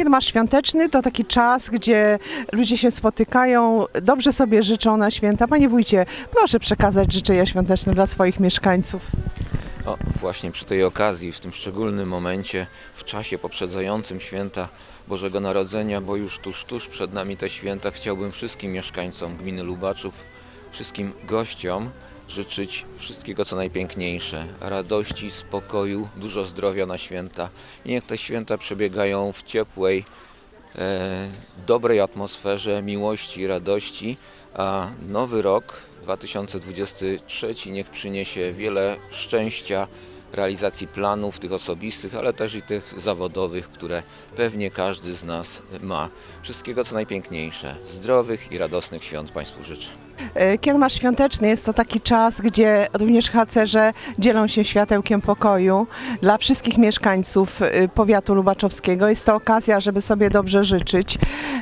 Kiermasz świąteczny to taki czas, gdzie ludzie się spotykają, dobrze sobie życzą na święta. Panie wójcie, proszę przekazać życzenia świąteczne dla swoich mieszkańców. O, właśnie przy tej okazji, w tym szczególnym momencie, w czasie poprzedzającym święta Bożego Narodzenia, bo już tuż, tuż przed nami te święta, chciałbym wszystkim mieszkańcom gminy Lubaczów, wszystkim gościom życzyć wszystkiego co najpiękniejsze. Radości, spokoju, dużo zdrowia na święta. I niech te święta przebiegają w ciepłej, e, dobrej atmosferze miłości, radości, a nowy rok 2023 niech przyniesie wiele szczęścia, realizacji planów tych osobistych, ale też i tych zawodowych, które pewnie każdy z nas ma. Wszystkiego co najpiękniejsze. Zdrowych i radosnych świąt Państwu życzę. E, Kiermasz świąteczny jest to taki czas, gdzie również harcerze dzielą się światełkiem pokoju dla wszystkich mieszkańców e, powiatu lubaczowskiego. Jest to okazja, żeby sobie dobrze życzyć.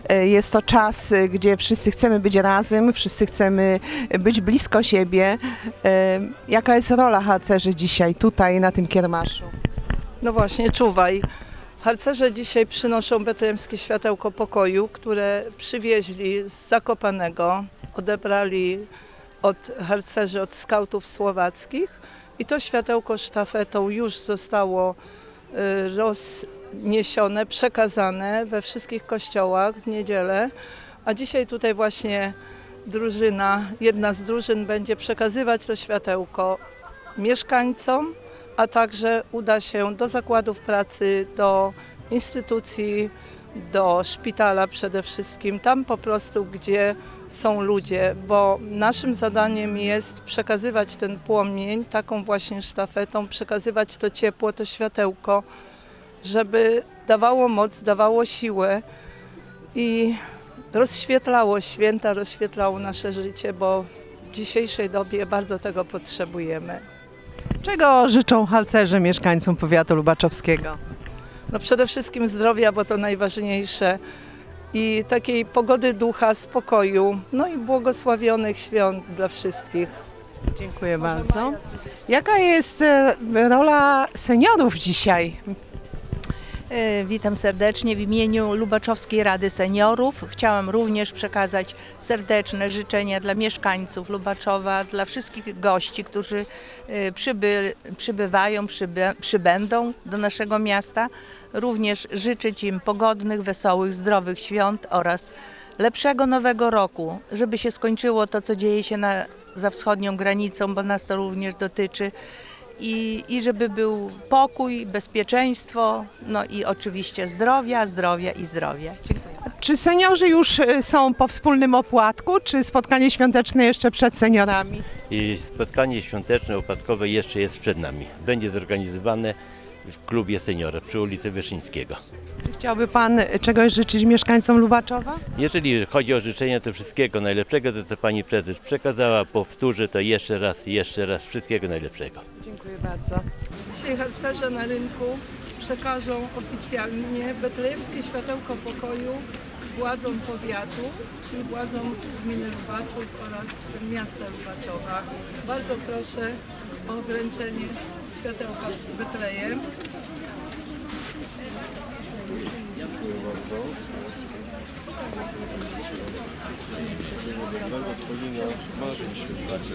E, Jest to czas, gdzie wszyscy chcemy być razem, wszyscy chcemy być blisko siebie. Jaka jest rola harcerzy dzisiaj tutaj na tym kiermaszu? No właśnie, czuwaj. Harcerze dzisiaj przynoszą betlejemskie światełko pokoju, które przywieźli z Zakopanego, odebrali od harcerzy, od skautów słowackich. I to światełko sztafetą już zostało y, rozniesione, przekazane we wszystkich kościołach w niedzielę, a dzisiaj tutaj właśnie drużyna, jedna z drużyn będzie przekazywać to światełko mieszkańcom, a także uda się do zakładów pracy, do instytucji, do szpitala przede wszystkim, tam po prostu, gdzie są ludzie, bo naszym zadaniem jest przekazywać ten płomień taką właśnie sztafetą, przekazywać to ciepło, to światełko, żeby dawało moc, dawało siłę i rozświetlało święta, rozświetlało nasze życie, bo w dzisiejszej dobie bardzo tego potrzebujemy. Czego życzą harcerze mieszkańcom powiatu lubaczowskiego? No przede wszystkim zdrowia, bo to najważniejsze. I takiej pogody ducha, spokoju, no i błogosławionych świąt dla wszystkich. Dziękuję bardzo. Jaka jest e, rola seniorów dzisiaj? E, Witam serdecznie w imieniu Lubaczowskiej Rady Seniorów. Chciałam również przekazać serdeczne życzenia dla mieszkańców Lubaczowa, dla wszystkich gości, którzy e, przyby, przybywają, przybę, przybędą do naszego miasta. Również życzyć im pogodnych, wesołych, zdrowych świąt oraz lepszego nowego roku, żeby się skończyło to, co dzieje się na, za wschodnią granicą, bo nas to również dotyczy i, i żeby był pokój, bezpieczeństwo, no i oczywiście zdrowia, zdrowia i zdrowia. Dziękuję. Czy seniorzy już e, są po wspólnym opłatku, czy spotkanie świąteczne jeszcze przed seniorami? I spotkanie świąteczne upadkowe jeszcze jest przed nami. Będzie zorganizowane w klubie seniora przy ulicy Wyszyńskiego. Czy chciałby Pan czegoś życzyć mieszkańcom Lubaczowa? Jeżeli chodzi o życzenia, to wszystkiego najlepszego, to co Pani Prezes przekazała, powtórzę to jeszcze raz, jeszcze raz, wszystkiego najlepszego. Dziękuję bardzo. Dzisiaj harcerze na rynku przekażą oficjalnie betlejemskie światełko pokoju władzom powiatu i władzom gminy Lubaczów oraz miasta Lubaczowa. Bardzo proszę o wręczenie światełka z Betlejem. Bardzo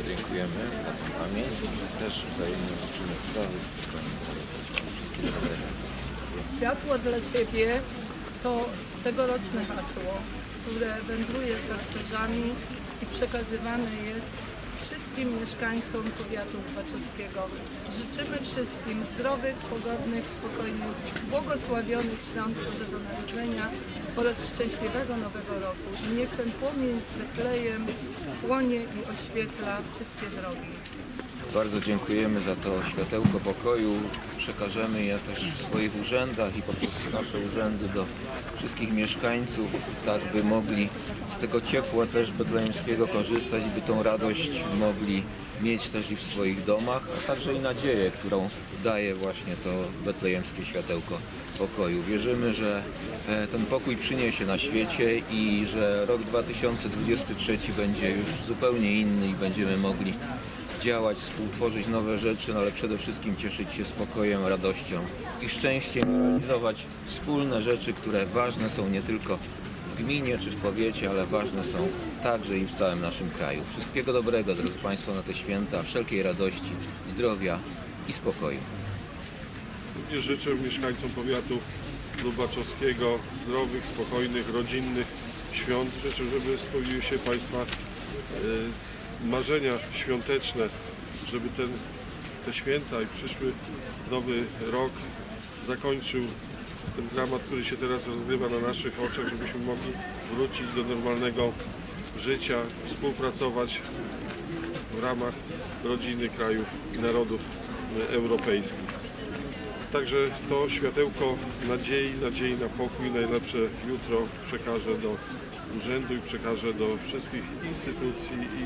dziękujemy za tę pamięć. Też wzajemnie życzymy zdrowych Światło dla Ciebie to tegoroczne hasło, które wędruje z harcerzami i przekazywane jest wszystkim mieszkańcom powiatu Lubaczowskiego. Życzymy wszystkim zdrowych, pogodnych, spokojnych, błogosławionych świąt Bożego Narodzenia oraz szczęśliwego Nowego Roku. I niech ten płomień z Betlejem płonie i oświetla wszystkie drogi. Bardzo dziękujemy za to światełko pokoju. Przekażemy je też w swoich urzędach i poprzez nasze urzędy do wszystkich mieszkańców, tak by mogli z tego ciepła też betlejemskiego korzystać, by tą radość mogli mieć też i w swoich domach, a także i nadzieję, którą daje właśnie to betlejemskie światełko pokoju. Wierzymy, że e, ten pokój przyniesie na świecie i że rok 2023 będzie już zupełnie inny i będziemy mogli działać, współtworzyć nowe rzeczy, no ale przede wszystkim cieszyć się spokojem, radością i szczęściem, realizować wspólne rzeczy, które ważne są nie tylko w gminie czy w powiecie, ale ważne są także i w całym naszym kraju. Wszystkiego dobrego, drodzy Państwo, na te święta, wszelkiej radości, zdrowia i spokoju. Również życzę mieszkańcom powiatu lubaczowskiego zdrowych, spokojnych, rodzinnych świąt. Życzę, żeby spełniły się Państwa e, marzenia świąteczne, żeby ten, te święta i przyszły nowy rok zakończył ten dramat, który się teraz rozgrywa na naszych oczach, żebyśmy mogli wrócić do normalnego życia, współpracować w ramach rodziny krajów i narodów europejskich. Także to światełko nadziei, nadziei na pokój, najlepsze jutro przekażę do urzędu i przekażę do wszystkich instytucji i